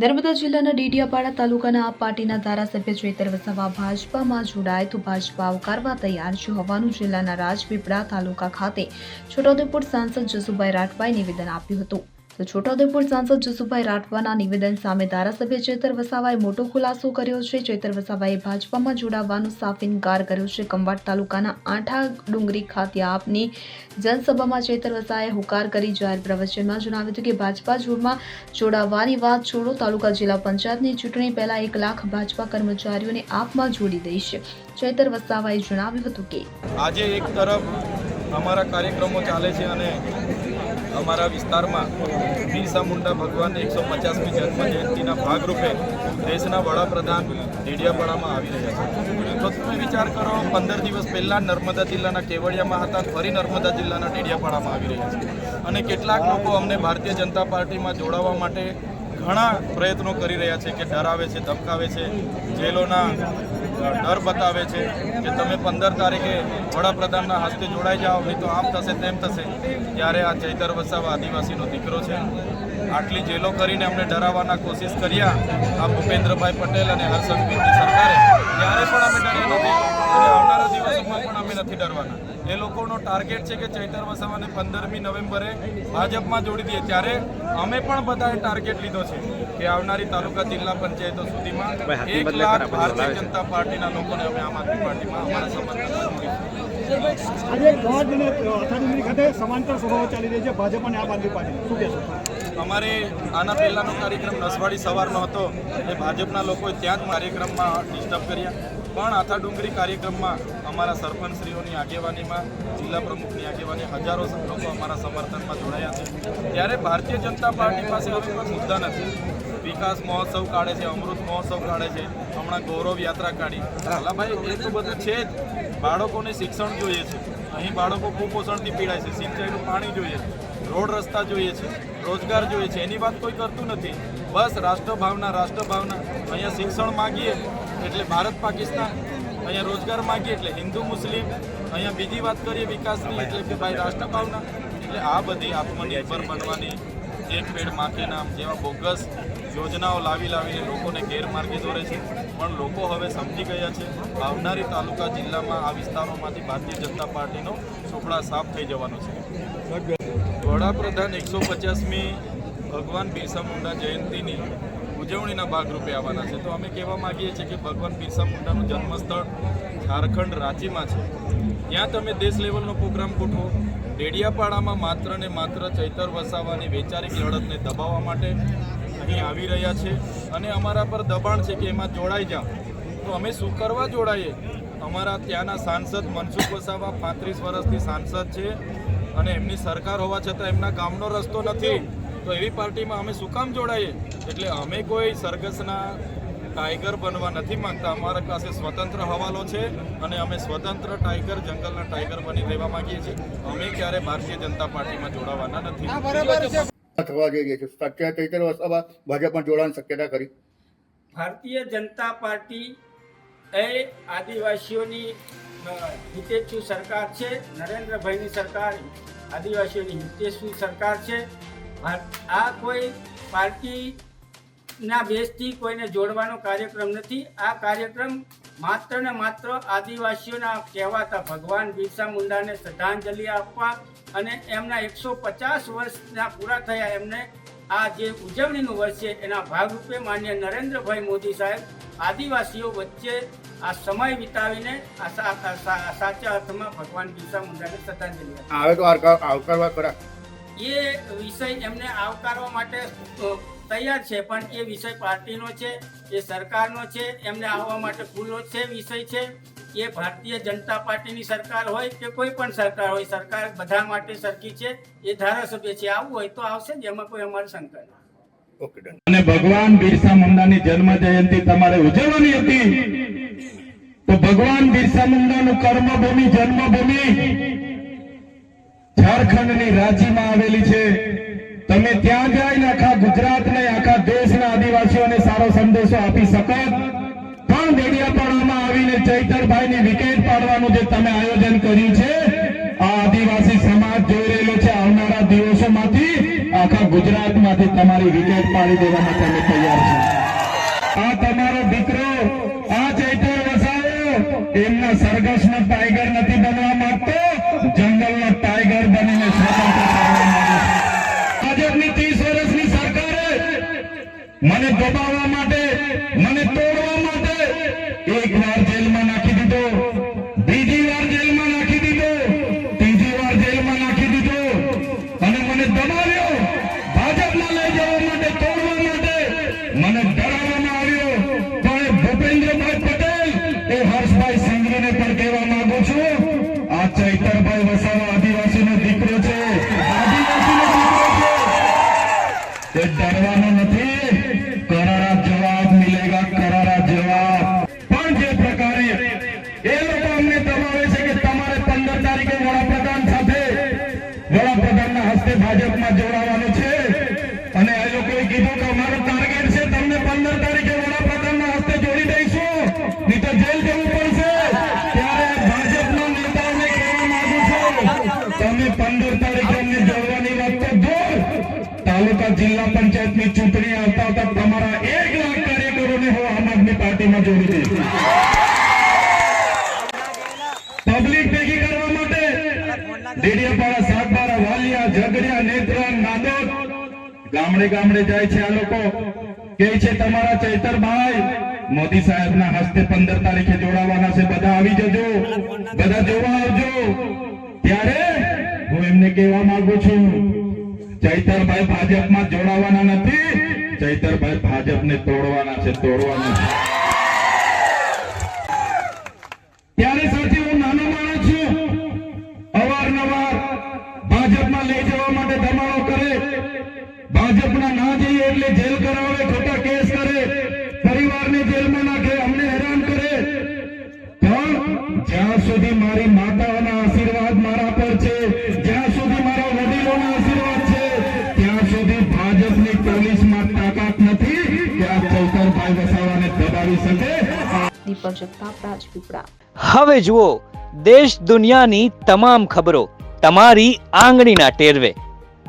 નર્મદા જિલ્લાના ડીડિયાપાડા તાલુકાના આપ પાર્ટીના ધારાસભ્ય ચેતર વસાવા ભાજપામાં જોડાય તો ભાજપા આવકારવા તૈયાર છે હોવાનું જિલ્લાના રાજપીપળા તાલુકા ખાતે છોટાઉદેપુર સાંસદ જસુભાઈ રાઠવાએ નિવેદન આપ્યું હતું. તો છોટાઉદેપુર સાંસદ જસુભાઈ રાઠવાના નિવેદન સામે ધારાસભ્ય ચેતર વસાવાએ મોટો ખુલાસો કર્યો છે. ચેતર વસાવાએ ભાજપામાં જોડાવાનો સાફ ઇનકાર કર્યો છે. કંવાટ તાલુકાના આઠા ડુંગરી ખાતે આપની જનસભામાં ચેતર વસાએ હુકાર કરી જાહેર પ્રવચનમાં જણાવ્યું હતું કે ભાજપા જોડમાં જોડાવાની વાત છોડો. તાલુકા જિલ્લા પંચાયતની ચૂંટણી પહેલા એક લાખ ભાજપા કર્મચારીઓને આપમાં જોડી દઈશ ચેતર વસાવાએ જણાવ્યું હતું કે આજે એક તરફ અમારા કાર્યક્રમો ચાલે છે અને અમારા વિસ્તારમાં બિરસા મુંડા ભગવાનની એકસો પચાસમી જન્મ જયંતિના ભાગરૂપે દેશના વડાપ્રધાન ડેડિયાપાડામાં આવી રહ્યા છે. તો તમે વિચાર કરો, પંદર દિવસ પહેલાં નર્મદા જિલ્લાના કેવડિયામાં હતા ફરી નર્મદા જિલ્લાના ડેડિયાપાડામાં આવી રહ્યા છે. અને કેટલાક લોકો અમને ભારતીય જનતા પાર્ટીમાં જોડાવા માટે ઘણા પ્રયત્નો કરી રહ્યા છે કે ડરાવે છે, ધમકાવે છે. જેલોના ડર બતાવે છે કે તમે પંદર તારીખે વડાપ્રધાનના હસ્તે જોડાઈ જાઓ, નહીં તો આમ થશે, તેમ થશે. ત્યારે આ ચૈતર વસાવા આદિવાસીનો દીકરો છે. આટલી જેલો કરીને અમને ડરાવવાના કોશિશ કર્યા આ ભૂપેન્દ્રભાઈ પટેલ અને હર્ષદભાઈની સરકારે. ત્યારે પણ અમે ડર્યા નથી. આવનારા દિવસોમાં પણ અમે નથી ડરવાના. એ લોકોનો ટાર્ગેટ છે કે ચૈતર વસાવાને પંદરમી નવેમ્બરે ભાજપમાં જોડી દઈએ. ત્યારે અમે પણ બધાએ ટાર્ગેટ લીધો છે. કે આવનારી તાલુકા જિલ્લા પંચાયતો સુધીમાં એક લાખ ભારતીય જનતા પાર્ટીના લોકોને અમે આમ આદમી પાર્ટીમાં અમારા સમર્થન આજે ગોવાડ ખાતે સમાંતર સભાઓ ચાલી રહી છે ભાજપ અને આમ આદમી પાર્ટી. શું કહેશો? અમારે આના પહેલાંનો કાર્યક્રમ નસવાડી સવારનો હતો એ ભાજપના લોકોએ ત્યાં જ કાર્યક્રમમાં ડિસ્ટર્બ કર્યા. પણ આથા ડુંગરી કાર્યક્રમમાં અમારા સરપંચશ્રીઓની આગેવાનીમાં જિલ્લા પ્રમુખની આગેવાની હજારો લોકો અમારા સમર્થનમાં જોડાયા છે. ત્યારે ભારતીય જનતા પાર્ટી પાસે હવે કોઈ મુદ્દા નથી. વિકાસ મહોત્સવ કાઢે છે, અમૃત મહોત્સવ કાઢે છે. હમણાં ગૌરવ યાત્રા કાઢી. હાલા ભાઈ, એ તો બધું છે જ. બાળકોને શિક્ષણ જોઈએ છે. અહીં બાળકો કુપોષણથી પીડાય છે. સિંચાઈનું પાણી જોઈએ છે. રોડ રસ્તા જોઈએ છે. રોજગાર જોઈએ છે. એની વાત કોઈ કરતું નથી. બસ રાષ્ટ્રભાવના રાષ્ટ્રભાવના. અહીંયા શિક્ષણ માગીએ એટલે ભારત પાકિસ્તાન. અહીંયા રોજગાર માગીએ એટલે હિન્દુ, મુસ્લિમ. અહીંયા બીજી વાત કરીએ વિકાસની એટલે કે ભાઈ રાષ્ટ્રભાવના. એટલે આ બધી આત્મનિર્ભર બનવાની એક પેડ નામ જેવા બોગસ યોજનાઓ લાવી લાવીને લોકોને ગેરમાર્ગે દોરે છે. પણ લોકો હવે સમજી ગયા છે, આવનારી તાલુકા જિલ્લામાં આ વિસ્તારોમાંથી ભારતીય જનતા પાર્ટીનો ચોપડા સાફ થઈ જવાનો છે. વડાપ્રધાન એકસો પચાસમી ભગવાન બિરસા મુંડા જયંતિની ઉજવણીના ભાગરૂપે આવવાના છે. તો અમે કહેવા માગીએ છીએ કે ભગવાન બિરસા મુંડાનું જન્મસ્થળ ઝારખંડ રાંચીમાં છે. ત્યાં તમે દેશ લેવલનો પ્રોગ્રામ ગોઠવો. ડેડિયાપાડામાં માત્ર ને માત્ર ચૈતર વસાવાની વૈચારિક લડતને દબાવવા માટે અહીં આવી રહ્યા છે અને અમારા પર દબાણ છે કે એમાં જોડાઈ જાઓ. તો અમે શું કરવા જોડાઈએ? અમારા ત્યાંના સાંસદ મનસુખ વસાવા પાંત્રીસ વર્ષથી સાંસદ છે અને એમની સરકાર હોવા છતાં એમના ગામનો રસ્તો નથી. તો એવી પાર્ટીમાં અમે શું કામ જોડાઈએ? એટલે અમે કોઈ સરઘસના ટાઈગર બનવા નથી માંગતા. અમારા પાસે સ્વતંત્ર હવાલો છે અને અમે સ્વતંત્ર ટાઈગર જંગલના ટાઈગર બની રહેવા માંગીએ છીએ. અમે ક્યારે ભારતીય જનતા પાર્ટીમાં જોડાવાના નથી. થવા જઈ રહી છે. સત્ય ચૈતર વસાવા ભાજપમાં જોડાવાની શક્યતા કરી ભારતીય જનતા પાર્ટી એ આદિવાસીઓની હિતેચ્છુ સરકાર છે. નરેન્દ્રભાઈની સરકાર આદિવાસીઓની હિતેચ્છુ સરકાર છે. આ કોઈ પાર્ટીના બેઝથી કોઈને જોડવાનો કાર્યક્રમ નથી. આ કાર્યક્રમ માત્ર ને માત્ર આદિવાસીઓના કહેવાતા ભગવાન બિરસા મુંડાને શ્રદ્ધાંજલિ આપવા અને એમના એકસો પચાસ વર્ષના પૂરા થયા એમને આ જે ઉજવણીનું વર્ષ છે એના ભાગરૂપે માન્ય નરેન્દ્રભાઈ મોદી સાહેબ આદિવાસીઓ વચ્ચે આ સમય વિતાવીને સાચા અર્થમાં ભગવાન બિરસા મુંડાને શ્રદ્ધાંજલિ આવે તો આવકારવા ખરા એ વિષય એમને આવકારવા માટે તૈયાર છે, પણ એ વિષય પાર્ટીનો છે, એ સરકારનો છે, એમને આવવા માટે ખુલ્લો છે વિષય છે. એ ભારતીય જનતા પાર્ટીની સરકાર હોય કે કોઈ પણ સરકાર હોય, સરકાર બધા માટે સરખી છે, એ ધારાસભ્ય છે, આવું હોય તો આવશે જ, એમાં કોઈ અમારે શંકા નથી. અને ભગવાન બિરસા મુંડાની જન્મ જયંતિ તમારે ઉજવવાની હતી. તો ભગવાન બિરસા મુંડાનું કર્મભૂમિ, જન્મભૂમિ ઝારખંડની રાંચીમાં આવેલી છે. તમે ત્યાં જઈને આખા ગુજરાતને, આખા દેશના આદિવાસીઓને સારો સંદેશો આપી શકો. પણ ડેડિયાપાડામાં આવીને ચૈતરભાઈની વિકેટ પાડવાનું જે તમે આયોજન કર્યું છે, આ આદિવાસી સમાજ જોઈ રહેલો છે આવનારા દિવસોમાંથી આખા ગુજરાતમાંથી તમારી વિકેટ પાડી દેવા માટે અમે તૈયાર છીએ આ તમારો દીકરો, આ ચૈતર વસાવો, એમના સરઘસનો ટાઈગર નથી બનવા ભાજપમાં જોડાવાનું છે. અને આ લોકોએ કીધું કે અમારો ટાર્ગેટ છે તમને પંદર તારીખે વડાપ્રધાનના હસ્તે જોડી દઈશું. નહીં તો જેલ જવું પડશે. ત્યારે ભાજપના નેતાઓને કહેવા માંગુ છું. તમે પંદર તારીખે અમને જોડવાની વાત તો દૂર તાલુકા જિલ્લા પંચાયતની ચૂંટણી આવતા આવતા તમારા એક લાખ કાર્યકરોને હું આમ આદમી પાર્ટીમાં જોડી દઈશ. પબ્લિક ભેગી કરવા માટે ડેડિયાપાડા ગામડે ગામડે જાય છે આ લોકો. કે છે તમારા ચૈતરભાઈ મોદી સાહેબના હસ્તે પંદર તારીખે જોડાવાના છે, બધા આવી જજો. બધા જોવા આવજો. ત્યારે હું એમને કહેવા માંગુ છું, ચૈતરભાઈ ભાજપમાં જોડાવાના નથી, ચૈતરભાઈ ભાજપને તોડવાના છે તોડવાના છે. ના જેલ કરાવે ખોટા કેસ કરે પરિવારને જેલમાં નાખે અમને હેરાન કરે. પણ જ્યાં સુધી મારી માતાઓના આશીર્વાદ મારા પર છે જ્યાં સુધી મારા વડીલોના આશીર્વાદ છે ત્યાં સુધી ભાજપની પોલીસમાં તાકાત નથી કે આ ચૌતરભાઈ વસાવાને દબાવી શકે. દીપક જગતાપ રાજપીપળા. હવે જુઓ દેશ દુનિયાની તમામ ખબરો તમારી આંગળીના ટેરવે.